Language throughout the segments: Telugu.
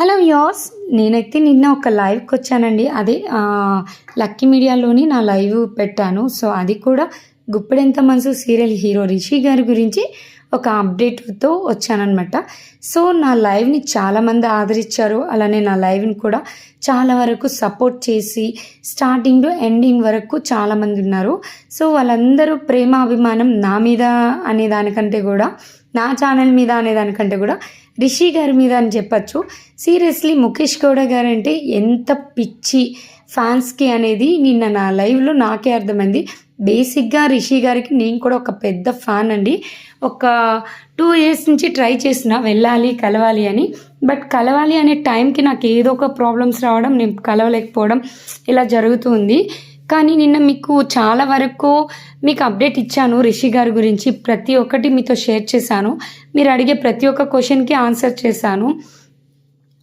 హలో యాస్ నేనైతే నిన్న ఒక లైవ్కి వచ్చానండి. అదే లక్కీ మీడియాలోని నా లైవ్ పెట్టాను. సో అది కూడా గుప్పెడెంత మనసు సీరియల్ హీరో రిషి గారి గురించి ఒక అప్డేట్తో వచ్చానమాట సో నా లైవ్ని చాలామంది ఆదరించారు. అలానే నా లైవ్ని కూడా చాలా వరకు సపోర్ట్ చేసి స్టార్టింగ్ టు ఎండింగ్ వరకు చాలామంది ఉన్నారు. సో వాళ్ళందరూ ప్రేమ అభిమానం నా మీద అనే దానికంటే కూడా నా ఛానల్ మీద అనే దానికంటే కూడా రిషి గారి మీద అని చెప్పచ్చు. సీరియస్లీ ముఖేష్ గౌడ గారు అంటే ఎంత పిచ్చి ఫ్యాన్స్కి అనేది నిన్న నా లైవ్లో నాకే అర్థమైంది. బేసిక్గా రిషి గారికి నేను కూడా ఒక పెద్ద ఫ్యాన్ అండి. ఒక టూ ఇయర్స్ నుంచి ట్రై చేసిన వెళ్ళాలి కలవాలి అని. బట్ కలవాలి అనే టైంకి నాకు ఏదో ఒక ప్రాబ్లమ్స్ రావడం నేను కలవలేకపోవడం ఇలా జరుగుతుంది కానీ నిన్న మీకు చాలా వరకు మీకు అప్డేట్ ఇచ్చాను రిషి గారి గురించి. ప్రతి ఒక్కటి మీతో షేర్ చేశాను. మీరు అడిగే ప్రతి ఒక్క క్వశ్చన్కి ఆన్సర్ చేశాను.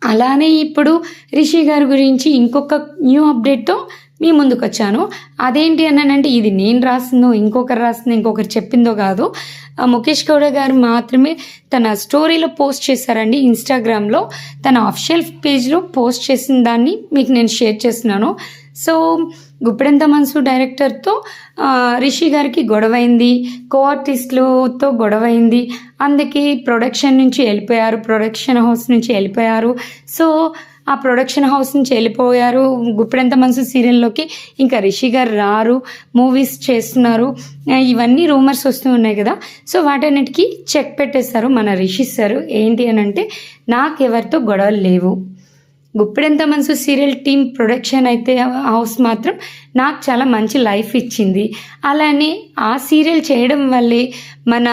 అలానే ఇప్పుడు రిషి గారి గురించి ఇంకొక న్యూ అప్డేట్తో మీ ముందుకు వచ్చాను. అదేంటి అన్నానంటే ఇది నేను రాసిందో ఇంకొకరు రాసిందో ఇంకొకరు చెప్పిందో కాదు. ముఖేష్ గౌడ గారు మాత్రమే తన స్టోరీలో పోస్ట్ చేశారండి. ఇన్స్టాగ్రామ్లో తన అఫిషియల్ పేజ్లో పోస్ట్ చేసిన దాన్ని మీకు నేను షేర్ చేస్తున్నాను. సో గుప్పెడంత మనసు డైరెక్టర్తో రిషి గారికి గొడవైంది కో ఆర్టిస్టులతో గొడవైంది. అందుకే ప్రొడక్షన్ నుంచి వెళ్ళిపోయారు ప్రొడక్షన్ హౌస్ నుంచి వెళ్ళిపోయారు. సో ఆ ప్రొడక్షన్ హౌస్ నుంచి వెళ్ళిపోయారు గుప్పెడంత మనసు సీరియల్లోకి. ఇంకా రిషి గారు రారు మూవీస్ చేస్తున్నారు. ఇవన్నీ రూమర్స్ వస్తూ ఉన్నాయి కదా. సో వాటన్నిటికీ చెక్ పెట్టేశారు మన రిషి సార్. ఏంటి అని అంటే నాకెవరితో గొడవలు లేవు. Guppedantha Manasu serial team production అయితే హౌస్ మాత్రం నాకు చాలా మంచి లైఫ్ ఇచ్చింది. అలానే ఆ సీరియల్ చేయడం వల్లే మన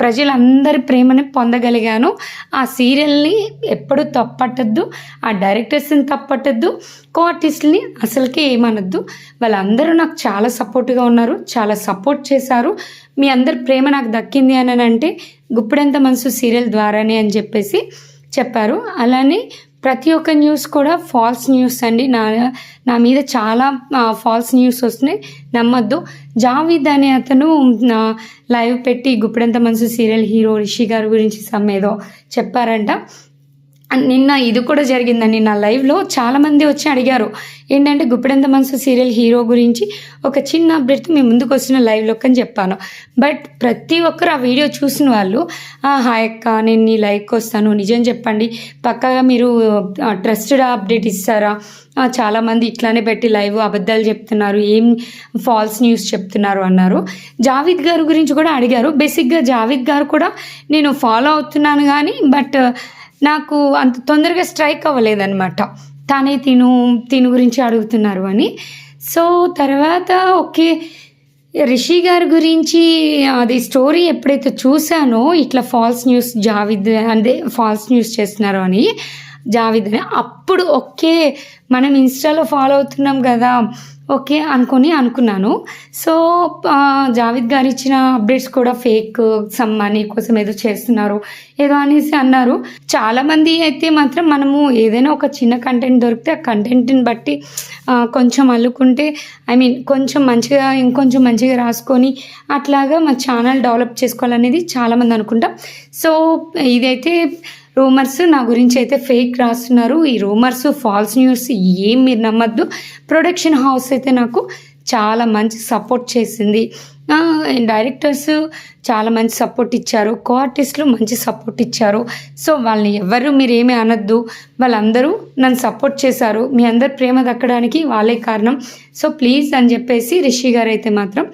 ప్రజలందరి ప్రేమని పొందగలిగాను. ఆ సీరియల్ని ఎప్పుడు తప్పట్టద్దు ఆ డైరెక్టర్స్ని తప్పట్టద్దు కో ఆర్టిస్ట్ని అసలుకే ఏమనొద్దు. వాళ్ళందరూ నాకు చాలా సపోర్ట్గా ఉన్నారు చాలా సపోర్ట్ చేశారు. మీ అందరి ప్రేమ నాకు దక్కింది అని అంటే గుప్పిడంత మనసు సీరియల్ ద్వారానే అని చెప్పేసి చెప్పారు. అలానే ప్రతి ఒక్క న్యూస్ కూడా ఫాల్స్ న్యూస్ అండి. నా నా మీద చాలా ఫాల్స్ న్యూస్ వస్తున్నాయి. నమ్మొద్దు. జావీద్ అనే అతను లైవ్ పెట్టి గుప్పిడంత మనసు సీరియల్ హీరో రిషి గారి గురించి సమ్ ఏదో చెప్పారంట. నిన్న ఇది కూడా జరిగిందండి నా లైవ్లో. చాలామంది వచ్చి అడిగారు ఏంటంటే గుప్పెడంత మనసు సీరియల్ హీరో గురించి ఒక చిన్న అప్డేట్ మీ ముందుకు వస్తున్న లైవ్లోకి అని చెప్పాను. బట్ ప్రతి ఒక్కరు ఆ వీడియో చూసిన వాళ్ళు హాయ్ అక్క నేను నీ లైవ్కి వస్తాను నిజం చెప్పండి. పక్కగా మీరు ట్రస్టెడ్ అప్డేట్ ఇస్తారా? చాలామంది ఇట్లానే పెట్టి లైవ్ అబద్ధాలు చెప్తున్నారు ఏం ఫాల్స్ న్యూస్ చెప్తున్నారు అన్నారు. జావిద్ గారు గురించి కూడా అడిగారు. బేసిక్గా జావిద్ గారు కూడా నేను ఫాలో అవుతున్నాను కానీ బట్ నాకు అంత తొందరగా స్ట్రైక్ అవ్వలేదన్నమాట. తానే తిను తిను గురించి అడుగుతున్నారు అని. సో తర్వాత ఓకే రిషి గారి గురించి అది స్టోరీ ఎప్పుడైతే చూసానో ఇట్లా ఫాల్స్ న్యూస్ జావిద్ అంటే ఫాల్స్ న్యూస్ చేస్తున్నారు అని జావిద్ అప్పుడు ఓకే మనం ఇన్స్టాలో ఫాలో అవుతున్నాం కదా ఓకే అనుకొని అనుకున్నాను. సో జావిద్ గారు ఇచ్చిన అప్డేట్స్ కూడా ఫేక్ సమ్ మనీ కోసం ఏదో చేస్తున్నారు ఏదో అనేసి అన్నారు. చాలామంది అయితే మాత్రం మనము ఏదైనా ఒక చిన్న కంటెంట్ దొరికితే ఆ కంటెంట్ని బట్టి కొంచెం అల్లుకుంటే ఐ మీన్ కొంచెం మంచిగా ఇంకొంచెం మంచిగా రాసుకొని అట్లాగా మా ఛానల్ డెవలప్ చేసుకోవాలనేది చాలామంది అనుకుంటాం. సో ఇదైతే రూమర్స్ నా గురించి అయితే ఫేక్ రాస్తున్నారు. ఈ రూమర్స్ ఫాల్స్ న్యూస్ ఏం మీరు నమ్మద్దు. ప్రొడక్షన్ హౌస్ అయితే నాకు చాలా మంచి సపోర్ట్ చేసింది. డైరెక్టర్స్ చాలా మంచి సపోర్ట్ ఇచ్చారు. కో ఆర్టిస్టులు మంచి సపోర్ట్ ఇచ్చారు. సో వాళ్ళని ఎవరు మీరు అనొద్దు. వాళ్ళందరూ నన్ను సపోర్ట్ చేశారు. మీ అందరి ప్రేమ దక్కడానికి వాళ్ళే కారణం. సో ప్లీజ్ అని చెప్పేసి రిషి గారు అయితే మాత్రం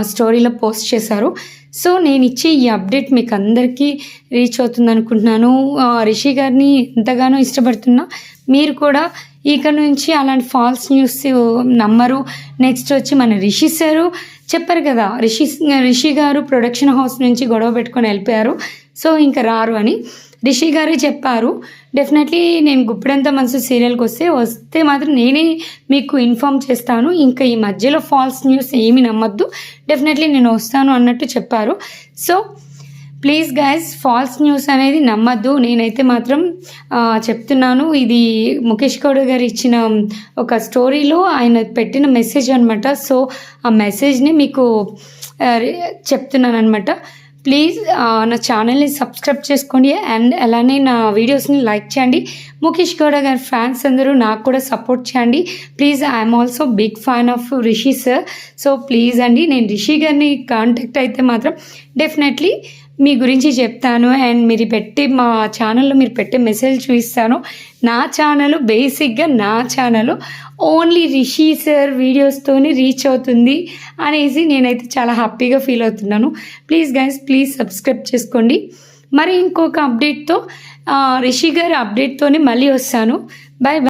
స్టోరీలో పోస్ట్ చేశారు. సో నేను ఇచ్చే ఈ అప్డేట్ మీకు అందరికీ రీచ్ అవుతుంది అనుకుంటున్నాను రిషి గారిని ఎంతగానో ఇష్టపడుతున్నా. మీరు కూడా ఇక నుంచి అలాంటి ఫాల్స్ న్యూస్ నమ్మరు. నెక్స్ట్ వచ్చి మన రిషి సారు చెప్పారు కదా రిషి రిషి గారు ప్రొడక్షన్ హౌస్ నుంచి గొడవ పెట్టుకొని వెళ్ళిపోయారు. సో ఇంకా రారు అని. రిషి గారే చెప్పారు. డెఫినెట్లీ నేను గుప్పిడంత మనసు సీరియల్కి వస్తే వస్తే మాత్రం నేనే మీకు ఇన్ఫామ్ చేస్తాను. ఇంకా ఈ మధ్యలో ఫాల్స్ న్యూస్ ఏమి నమ్మద్దు. డెఫినెట్లీ నేను వస్తాను అన్నట్టు చెప్పారు. So please guys false news అనేది నమ్మద్దు. నేనైతే మాత్రం చెప్తున్నాను. ఇది ముఖేష్ గౌడ్ గారు ఇచ్చిన ఒక స్టోరీలో ఆయన పెట్టిన మెసేజ్ అనమాట సో ఆ మెసేజ్ని మీకు చెప్తున్నాను అనమాట ప్లీజ్ uh, నా ఛానల్ని సబ్స్క్రైబ్ చేసుకోండి అండ్ అలానే నా వీడియోస్ని లైక్ చేయండి. ముఖేష్ గౌడ గారి ఫ్యాన్స్ అందరూ నాకు కూడా సపోర్ట్ చేయండి. Please I'm also big fan of Rishi sir so please అండి నేను రిషి గారిని కాంటాక్ట్ అయితే మాత్రం డెఫినెట్లీ మీ గురించి చెప్తాను అండ్ మీరు పెట్టి మా ఛానల్లో మీరు పెట్టే మెసేజ్ చూపిస్తాను. నా ఛానల్ బేసిక్గా నా ఛానల్ ఓన్లీ రిషి సార్ వీడియోస్తోని రీచ్ అవుతుంది అనేసి నేనైతే చాలా హ్యాపీగా ఫీల్ అవుతున్నాను. ప్లీజ్ గైస్ ప్లీజ్ సబ్స్క్రైబ్ చేసుకోండి. మరి ఇంకొక అప్డేట్తో రిషి గారి అప్డేట్తోనే మళ్ళీ వస్తాను. బాయ్